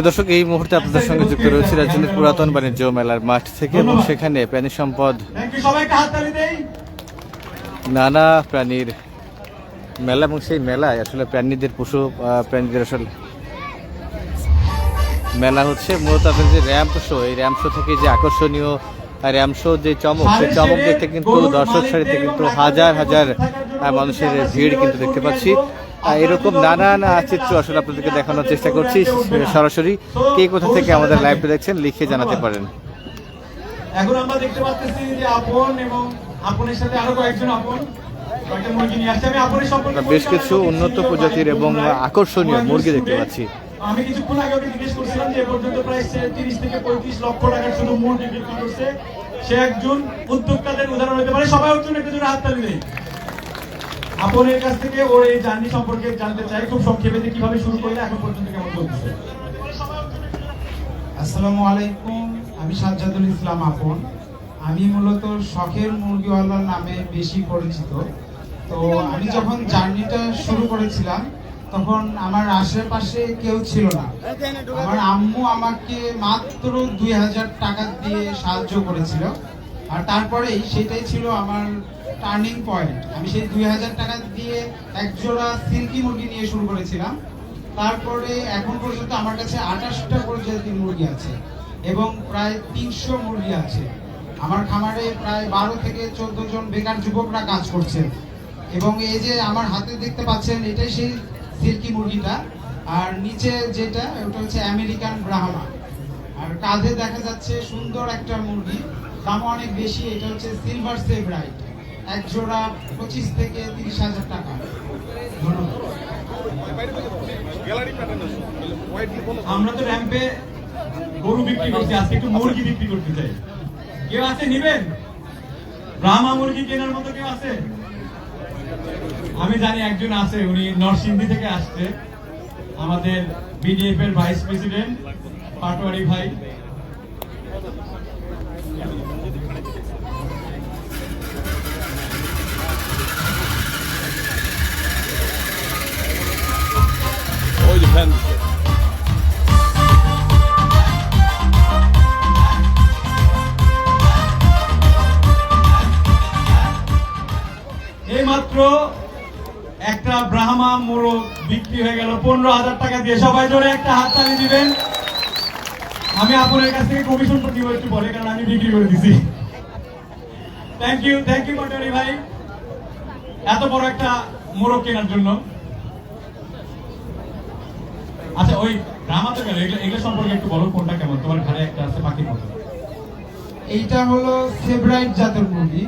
দর্শক, এই মুহূর্তে আপনাদের সঙ্গে যুক্ত রয়েছে রাজধানীর পুরাতন বাণিজ্য মেলার মাঠ থেকে এবং সেখানে প্রাণী সম্পদ, নানা প্রাণীর মেলা এবং সেই মেলায় আসলে প্রাণীদের পশু প্রাণীদের আসলে মেলা হচ্ছে। মূলত আপনার যে র্যাম্প শো, এই র্যাম্প শো থেকে যে আকর্ষণীয় র্যাম্প শো যে চমক, সেই চমক দেখতে কিন্তু দর্শক সারিতে কিন্তু হাজার হাজার মানুষের ভিড় কিন্তু দেখতে পাচ্ছি। এরকম নানান চিত্র আসলে আপনাদেরকে দেখানোর চেষ্টা করছি। সরাসরি কে কোথা থেকে আমাদের লাইভটা দেখছেন লিখে জানাতে পারেন। এখন আমরা দেখতে পাচ্ছি যে আপন এবং আপনের সাথে আরও কয়েকজন আপন। বেশ কিছু উন্নত প্রজাতির এবং আকর্ষণীয় মুরগি দেখতে পাচ্ছি। আমি কিছুক্ষণ আগে ওকে জিজ্ঞেস করছিলাম যে পর্যন্ত প্রায় তিরিশ থেকে পঁয়ত্রিশ লক্ষ টাকার শুধু মুরগি বিক্রি করছে। সে একজন উদ্যোক্তাদের উদাহরণ হতে পারে। সবাই একটা জোরে হাততালি দেয় আপনের কাছ থেকে ওর এই জার্নি সম্পর্কে জানতে চাই, খুব সংক্ষেপে যে কীভাবে শুরু করলে এখন পর্যন্ত কেমন চলছে। আসসালামু আলাইকুম, আমি সাজ্জাদুল ইসলাম আপন। আমি মূলত শখের মুরগিওয়ালার নামে বেশি পরিচিত। তো আমি যখন জার্নিটা শুরু করেছিলাম, তখন আমার আশেপাশে কেউ ছিল না। আমার আম্মু আমাকে মাত্র দুই হাজার টাকা দিয়ে সাহায্য করেছিল। আর তারপরেই সেটাই ছিল আমার টার্নিং পয়েন্ট আমি সেই দুই হাজার টাকা দিয়ে একজোড়া সিল্কি মুরগি নিয়ে শুরু করেছিলাম। তারপরে এখন পর্যন্ত আমার কাছে আঠাশটা প্রজাতির মুরগি আছে এবং প্রায় তিনশো মুরগি আছে। আমার খামারে প্রায় বারো থেকে চোদ্দ জন বেকার যুবকরা কাজ করছেন। এবং এই যে আমার হাতে দেখতে পাচ্ছেন, এটাই সেই সিল্কি মুরগিটা। আর নিচে যেটা, ওটা হচ্ছে আমেরিকান ব্রাহ্মা। আর কাঁধে দেখা যাচ্ছে সুন্দর একটা মুরগি। দাম অনেক বেশি, এটা হচ্ছে সিলভার সেভ রাইট। এক জোড়া পঁচিশ থেকে তিরিশ হাজার টাকা। আমরা তো র্যাম্পে গরু বিক্রি করছি, আজকে একটু মুরগি বিক্রি করতে চাই। কেউ আছে নিবেন? ব্রাহ্মা মুরগি কেনার মতো কেউ আছে? আমি জানি একজন আছে, উনি নরসিংদী থেকে আসছে। আমাদের বিডিএফ এর ভাইস প্রেসিডেন্ট পাটোয়ারি ভাই। একটা ব্রাহ্মা মোরগ বিক্রি হয়ে গেল। পনেরো হাজার টাকা দিয়ে। সবাই জোরে একটা হাত তালি দিবেন। আমি আপনার কাছ থেকে কমিশন দিব একটু বলে কারণ আমি বিক্রি করে দিছি। Thank you thank you Patwari ভাই। এত বড় একটা মোরগ কেনার জন্য। আচ্ছা ওই ব্রাহ্মা তো গেল এগুলো সম্পর্কে একটু বলো, কোনটা কেমন? তোমার ঘরে একটা আছে, পাখির মতো। এইটা হলো ফেভারাইট জাতের মুরগি।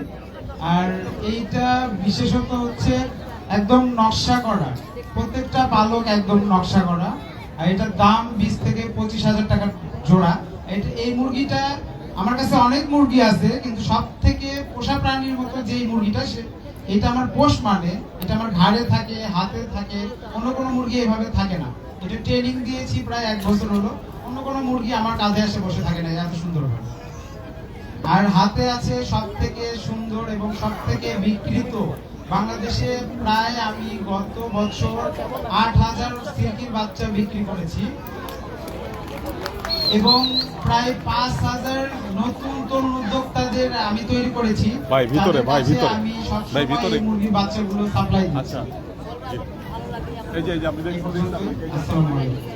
আর এইটা বিশেষত হচ্ছে একদম নকশা করা। প্রত্যেকটা পালক একদম নকশা করা। আর এটার দাম বিশ থেকে পঁচিশ হাজার টাকা জোড়া। এটা, এই মুরগিটা, আমার কাছে অনেক মুরগি আছে, কিন্তু সব থেকে পোষা প্রাণীর মতো যেই মুরগিটা, সে, এটা আমার পোষ মানে এটা আমার ঘাড়ে থাকে, হাতে থাকে, অন্য কোনো মুরগি এভাবে থাকে না। এটা ট্রেনিং দিয়েছি প্রায় এক বছর হলো, অন্য কোনো মুরগি আমার কাঁধে এসে বসে থাকে না, এত সুন্দরভাবে আর হাতে আছে সব থেকে সুন্দর এবং সব থেকে বিকৃত বাংলাদেশে প্রায় আমি গত বছর আট হাজার সিল্কির বাচ্চা বিক্রি করেছি। এবং প্রায় পাঁচ হাজার নতুন তরুণ উদ্যোক্তাদের আমি তৈরি করেছি। ভাই, ভিতরে, ভাই, ভিতরে। ভাই, ভিতরে। মুরগির বাচ্চাগুলো সাপ্লাই আচ্ছা। এই যে এই যে আপনি দেখুন। আসসালামু আলাইকুম।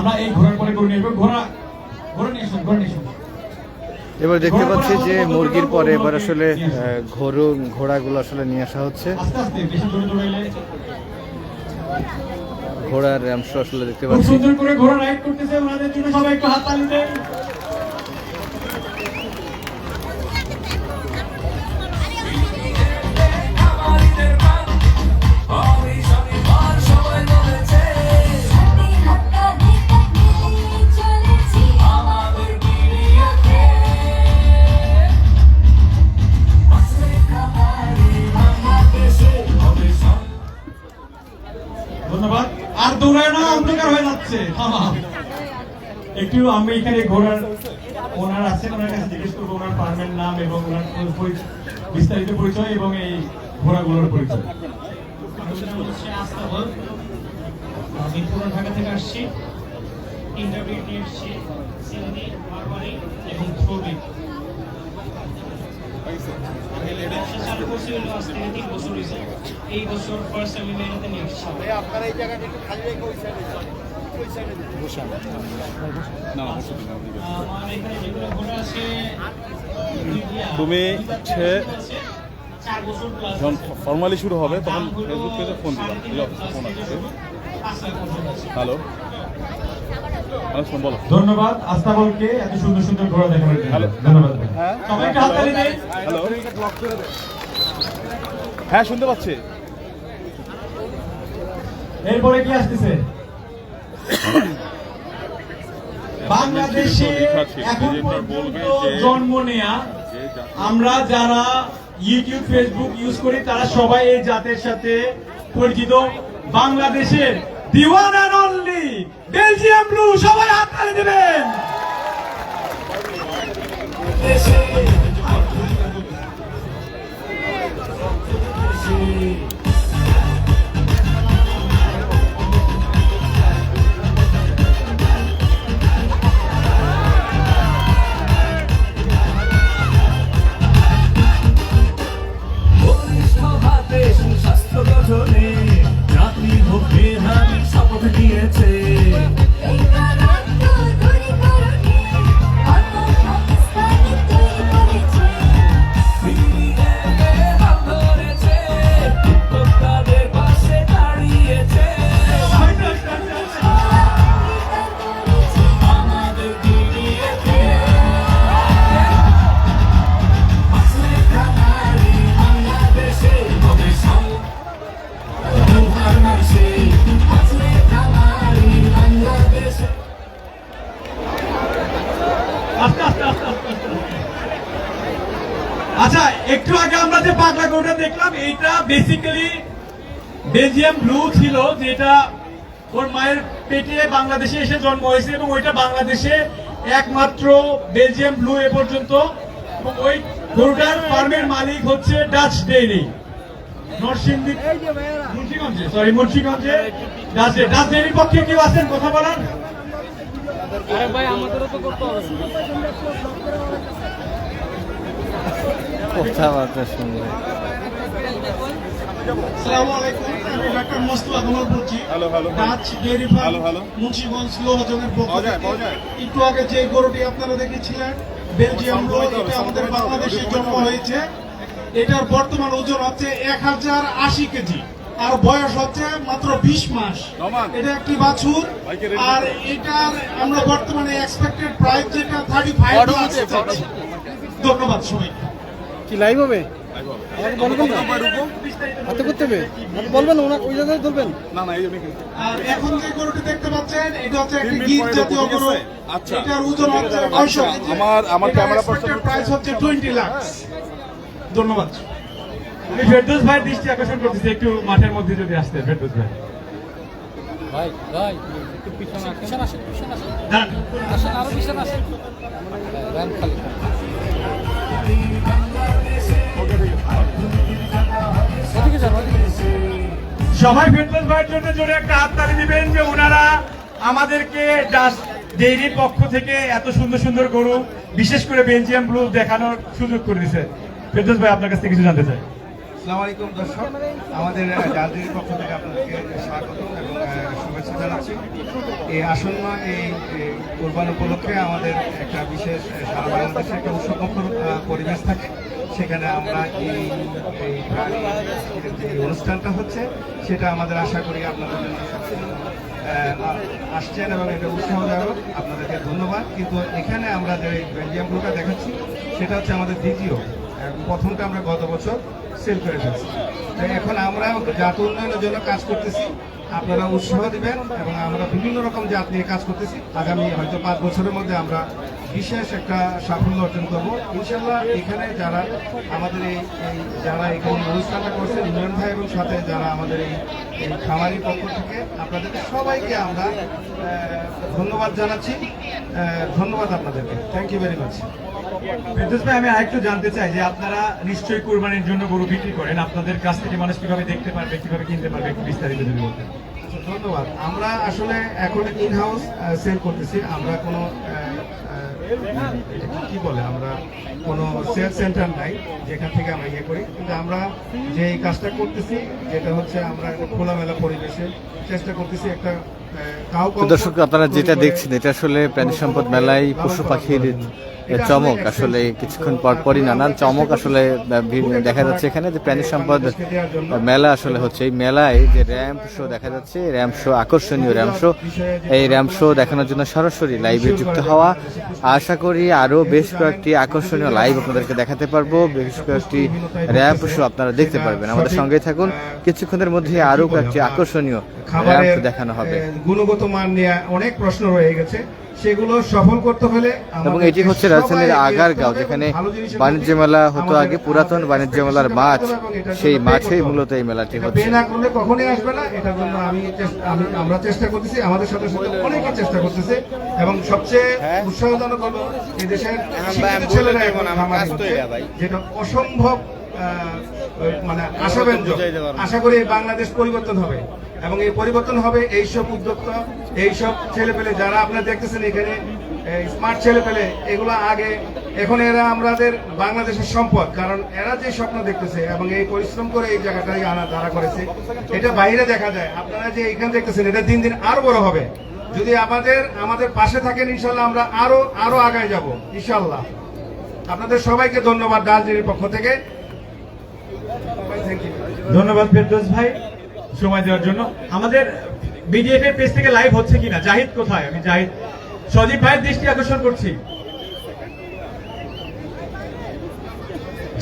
আমরা এই ঘোড়ার পরে করে নিয়ে ঘোড়া ঘোড়া নিয়ে আসুন ঘোড়া নিয়ে এবার দেখতে পাচ্ছি যে মুরগির পরে এবার আসলে ঘোড়ো ঘোড়াগুলো আসলে নিয়ে আসা হচ্ছে। ঘোড়ার আসলে দেখতে পাচ্ছি। সুন্দর করে ঘোড়া রাইড করতেছে। ওনাদের জন্য সবাই একটু দেন। আর দৌড়ায় না, অন্ধকার হয়ে যাচ্ছে। একটু আমি এখানে ঘোড়ার ওনার আছেন, ওনার কাছে জিজ্ঞেস করব, ওনার ফার্মের নাম এবং ওনার বিস্তারিত পরিচয় এবং এই ঘোড়াগুলোর পরিচয়। ঢাকা থেকে আসছি। ইন্টারভিউ এবং আমি ব্যবসা চালু করছি হলো আজ থেকে তিন বছর হয়েছে তুমি যখন ফর্মালি শুরু হবে তখন ফেসবুক পেজে ফোন দিবা। দিলো, ফোন আসছে হ্যালো ধন্যবাদ আস্তাবলকে এত সুন্দর সুন্দর ঘোড়া দেখানোর জন্য। ধন্যবাদ দেন। হ্যালো। হ্যাঁ শুনতে পাচ্ছি। এরপরে কি আসতেছে? বাংলাদেশে এখন পর্যন্ত জন্ম নেয়া আমরা যারা ইউটিউব ফেসবুক ইউজ করি তারা সবাই এই জাতের সাথে পরিচিত। বাংলাদেশের Diwan and only Belgium blue সবাই হাত তালি দেবেন। আমরা গরুটা দেখলাম এইটা বেসিক্যালি বেলজিয়াম ব্লু ছিল যেটা ওর মায়ের পেটে বাংলাদেশে এসে জন্ম হয়েছে এবং ওইটা বাংলাদেশে একমাত্র বেলজিয়াম ব্লু এ পর্যন্ত। এবং ওই গরুটার ফার্মের মালিক হচ্ছে ডাচ ডেইরি নরসিংদী মুন্সিগঞ্জে সরি মুন্সিগঞ্জে ডাচ ডাচ ডেইরির পক্ষে কেউ আছেন? কথা বলার? পাওয়া যায়। একটু আগে যে গরুটি আপনারা দেখেছিলেন বেলজিয়াম আমাদের বাংলাদেশে জন্ম হয়েছে। এটার বর্তমান ওজন হচ্ছে এক হাজার আশি কেজি। আর বয়স হচ্ছে মাত্র বিশ মাস। এটা একটি বাছুর। আর এটার আমরা বর্তমানে এক্সপেক্টেড প্রাইস যেটা থার্টি ফাইভ ধন্যবাদ সবাইকে। কি লাইভ হবে? বলবেন না হাতে করতে হবে? বলবেন ওনা ওই জায়গায় ধরবেন। না না এই জন্য আর এখন যে গরুটি দেখতে পাচ্ছেন এটা হচ্ছে একটি গির জাতীয় গরু। আচ্ছা। এটার ওজন হচ্ছে 900 আমার- আমার ক্যামেরা পার্সন- প্রাইস হচ্ছে 20 লাখ ধন্যবাদ। আমি ফেরদৌস ভাইয়ের দৃষ্টি আকর্ষণ করতেছি একটু মাঠের মধ্যে যদি আসতে ফেরদৌস ভাই। ভাই ভাই একটু পিছনে আসেন। পিছনে আসেন আসেন। দাঁড়ান। আসেন আরও পিছনে আসেন। র্যাম সবাই ফেরদৌস ভাইয়ের জন্য জোরে একটা হাততালি দিবেন যে ওনারা আমাদেরকে জাস্ট ডেইরির পক্ষ থেকে এত সুন্দর সুন্দর গরু বিশেষ করে বেলজিয়াম ব্লু দেখানোর সুযোগ করে দিয়েছে ফেরদৌস ভাই আপনার কাছ থেকে কিছু জানতে চাই। দর্শক। আমাদের জালদির পক্ষ থেকে আপনাদেরকে স্বাগত এবং শুভেচ্ছা জানাচ্ছি। এই আসন্ন এই কোরবান উপলক্ষে আমাদের একটা বিশেষ সারা বাংলাদেশে একটা আহ, পরিবেশ থাকে। সেখানে আমরা এই যে অনুষ্ঠানটা হচ্ছে, সেটা আমাদের আশা করি আপনাদের আসছেন এবং এটা উৎসাহদায়ক। আপনাদেরকে ধন্যবাদ। কিন্তু এখানে আমরা যে বেলজিয়াম ব্লুটা দেখাচ্ছি, সেটা হচ্ছে আমাদের দ্বিতীয় প্রথমটা আমরা গত বছর সেল করে ফেলছি। এখন আমরা জাত উন্নয়নের জন্য কাজ করতেছি। আপনারা উৎসাহ দিবেন এবং আমরা বিভিন্ন রকম জাত নিয়ে কাজ করতেছি। আগামী হয়তো পাঁচ বছরের মধ্যে আমরা বিশেষ একটা সাফল্য অর্জন করব। ইনশাল্লাহ এখানে যারা আমাদের এই যারা এখানে অনুষ্ঠানটা করছেন ইমরান ভাই এবং সাথে যারা আমাদের এই এই খামারি পক্ষ থেকে আপনাদের সবাইকে আমরা ধন্যবাদ জানাচ্ছি। ধন্যবাদ আপনাদেরকে। Thank you very much Ferdous ভাই আমি আরেকটু জানতে চাই যে আপনারা নিশ্চয়ই কোরবানির জন্য গরু বিক্রি করেন। আপনাদের কাছ থেকে মানুষ কীভাবে দেখতে পারবে কীভাবে কিনতে পারবে একটু বিস্তারিত যদি বলতেন। আচ্ছা, ধন্যবাদ। আমরা আসলে এখন ইন হাউস সেল করতেছি। আমরা কোনো কি- বলে, আমরা কোনো সেল সেন্টার নাই, যেখান থেকে আমরা ইয়ে করি। কিন্তু আমরা যে কাজটা করতেছি, যেটা হচ্ছে আমরা একটা খোলামেলা পরিবেশে চেষ্টা করতেছি একটা দর্শক, আপনারা যেটা দেখছেন, এটা আসলে প্রাণী সম্পদ মেলায় পশু পাখির চমক আসলে কিছুক্ষণ পর পরই নানান চমক আসলে দেখা যাচ্ছে এখানে যে প্রাণী সম্পদ মেলা আসলে হচ্ছে। এই মেলায় যে র্যাম্প শো দেখা যাচ্ছে, র্যাম্প শো, আকর্ষণীয় র্যাম্প শো। এই র্যাম্প শো দেখানোর জন্য সরাসরি লাইভে যুক্ত হওয়া। আশা করি আরও বেশ কয়েকটি আকর্ষণীয় লাইভ আপনাদেরকে দেখাতে পারব। বেশ কয়েকটি র্যাম্প শো আপনারা দেখতে পারবেন। আমাদের সঙ্গে থাকুন। কিছুক্ষণের মধ্যে আরও কয়েকটি আকর্ষণীয় র্যাম্প দেখানো হবে। গুণগত মান নিয়ে অনেক প্রশ্ন রয়ে গেছে। সেগুলো সফল করতে হলে এবং এটি হচ্ছে রাজধানীর আগারগাঁও যেখানে বাণিজ্য মেলা হতো আগে পুরাতন বাণিজ্য মেলার এটার সেই করতে মূলত এই মেলাটি হচ্ছে। না করলে কখনোই আসবে না এটার জন্য আমি আমি আমরা চেষ্টা করতেছি আমাদের সাথে সাথে অনেকে চেষ্টা করতেছে এবং সবচেয়ে উৎসাহজনক হলো এই দেশের ছেলেরা এখন হচ্ছে, যেটা অসম্ভব মানে আশাব্যঞ্জক। আশা করি বাংলাদেশ পরিবর্তন হবে। এবং এই পরিবর্তন হবে এইসব উদ্যোক্তা এইসব ছেলে পেলে যারা আপনারা দেখতেছেন এখানে স্মার্ট ছেলে পেলে এগুলো আগে এখন এরা আমাদের বাংলাদেশের সম্পদ। কারণ এরা যে স্বপ্ন দেখতেছে এবং এই পরিশ্রম করে এই জায়গাটাই আনা দাঁড়া করেছে এটা বাইরে দেখা যায়। আপনারা যে এখানে দেখতেছেন এটা দিন দিন আরও বড় হবে। যদি আমাদের আমাদের পাশে থাকেন ইনশাল্লাহ আমরা আরও আরও আগায় যাব ইনশাল্লাহ। আপনাদের সবাইকে ধন্যবাদ ডালজির পক্ষ থেকে। ধন্যবাদ ফেরদৌস ভাই সময় দেওয়ার জন্য। আমাদের বিডিএফ এর পেজ থেকে লাইভ হচ্ছে কিনা? জাহিদ কোথায়? আমি জাহিদ। সজীব ভাইয়ের দৃষ্টি আকর্ষণ করছি।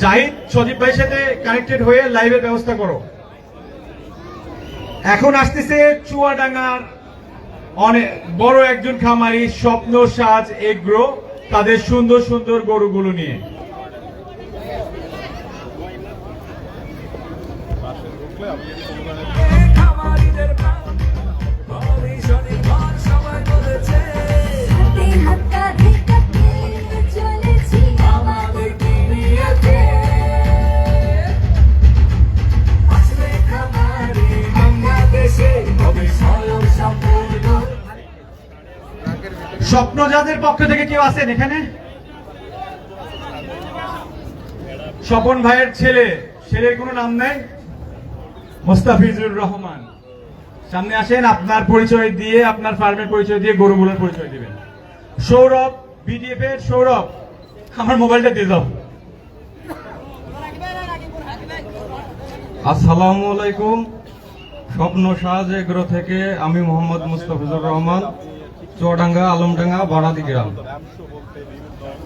জাহিদ, সজীব ভাইয়ের সাথে কানেক্টেড হয়ে লাইভের ব্যবস্থা করো। এখন আসতেছে চুয়াডাঙ্গার অনেক বড় একজন খামারি স্বপ্ন সাজ এগ্রো, তাদের সুন্দর সুন্দর গরুগুলো নিয়ে। স্বপ্নজাতের পক্ষ থেকে কেউ আছেন এখানে? স্বপন ভাইয়ের ছেলে, ছেলের কোনো নাম নেই? মোস্তাফিজুর রহমান। সামনে আসেন, আপনার পরিচয় দিয়ে, আপনার ফার্মের পরিচয় দিয়ে, গরুগুলোর পরিচয় দিবেন। সৌরভ বিডিএফ এর সৌরভ, আমার মোবাইলটা দিয়ে দাও। আসসালামু আলাইকুম। স্বপ্ন এগ্রো থেকে আমি মোহাম্মদ মুস্তাফিজুর রহমান। চুয়াডাঙ্গা আলমডাঙ্গা বারাদি গ্রাম।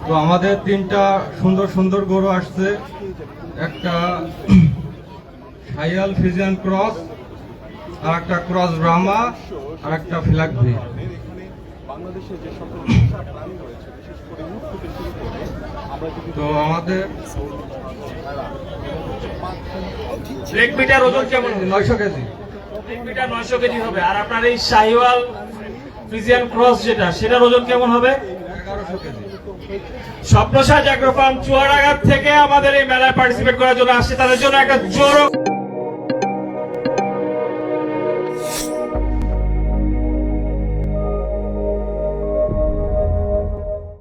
তো আমাদের তিনটা সুন্দর সুন্দর গরু আসছে। একটা সাইয়াল ফিজিয়ান ক্রস আর একটা ক্রস ব্রাহ্মা আর একটা ফ্ল্যাগ ভি। বাংলাদেশে যে সকল প্রাণী রয়েছে বিশেষ করে উট থেকে শুরু করে আমরা যদি তো আমাদের এক মিটার ওজন কেমন? নয়শো কেজি। এক মিটার নয়শো কেজি হবে। আর আপনার এই শাহিওয়াল ফ্রিজিয়ান ক্রস যেটা, সেটার ওজন কেমন হবে? স্বপ্নসাজ আঘাত ফার্ম থেকে আমাদের এই মেলায় পার্টিসিপেট করার জন্য আসছে। তাদের জন্য একটা জোর